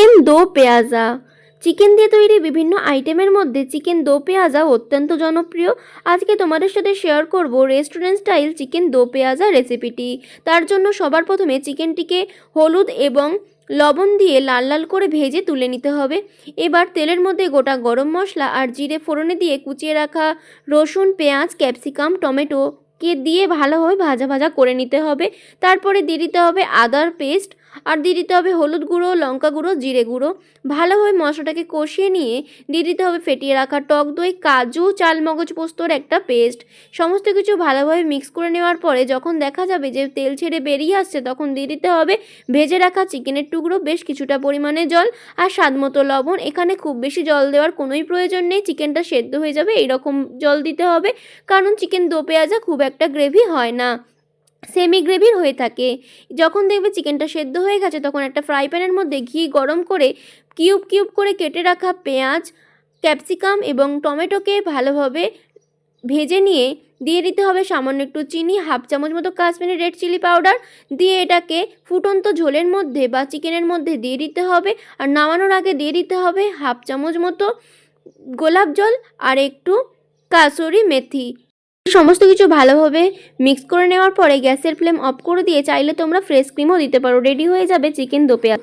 Chicken দো পেঁয়াজা। Chicken দিয়ে তৈরি বিভিন্ন আইটেমের মধ্যে চিকেন দো পেঁয়াজা অত্যন্ত জনপ্রিয়। আজকে তোমাদের সাথে শেয়ার করব রেস্টুরেন্ট স্টাইল চিকেন দো পেঁয়াজা রেসিপিটি তার জন্য সবার প্রথমে চিকেনটিকে হলুদ এবং লবণ দিয়ে লাল লাল করে ভেজে তুলে নিতে হবে। এবার তেলের মধ্যে গোটা গরম মশলা আর জিরে ফোড়নে দিয়ে কুচিয়ে রাখা রসুন, পেঁয়াজ, ক্যাপসিকাম, টমেটো কে দিয়ে ভালোভাবে ভাজা ভাজা করে নিতে হবে। তারপরে দিয়ে দিতে হবে আদার পেস্ট আর দিয়ে দিতে হবে হলুদ গুঁড়ো, লঙ্কা গুঁড়ো, জিরে গুঁড়ো। ভালোভাবে মশলাটাকে কষিয়ে নিয়ে দিয়ে দিতে হবে ফেটিয়ে রাখা টক দই, কাজু, চালমগজ পোস্তর একটা পেস্ট। সমস্ত কিছু ভালোভাবে মিক্স করে নেওয়ার পরে যখন দেখা যাবে যে তেল ছেড়ে বেরিয়ে আসছে, তখন দিয়ে দিতে হবে ভেজে রাখা চিকেনের টুকরো, বেশ কিছুটা পরিমাণে জল আর স্বাদ মতো লবণ। এখানে খুব বেশি জল দেওয়ার কোনোই প্রয়োজন নেই, চিকেনটা সেদ্ধ হয়ে যাবে, এইরকম জল দিতে হবে। কারণ চিকেন দো পেঁয়াজা খুব একটা গ্রেভি হয় না। সেমি গ্রেভির হয়ে থাকে। যখন দেখবে চিকেনটা সেদ্ধ হয়ে গেছে, তখন একটা ফ্রাই প্যানের মধ্যে ঘি গরম করে কিউব কিউব করে কেটে রাখা পেঁয়াজ ক্যাপসিকাম এবং টমেটোকে ভালোভাবে ভেজে নিয়ে দিয়ে দিতে হবে সামান্য একটু চিনি হাফ চামচ মতো কাশ্মীরি রেড চিলি পাউডার দিয়ে এটাকে ফুটন্ত ঝোলের মধ্যে বা চিকেনের মধ্যে দিয়ে দিতে হবে। আর নামানোর আগে দিয়ে দিতে হবে হাফ চামচ মতো গোলাপ জল আর একটু কাসুরি মেথি। সমস্ত কিছু ভালোভাবে মিক্স করে নেওয়ার পরে গ্যাসের ফ্লেম অফ করে দিয়ে চাইলে তোমরা ফ্রেশ ক্রিমও দিতে পারো। রেডি হয়ে যাবে চিকেন দো পেঁয়া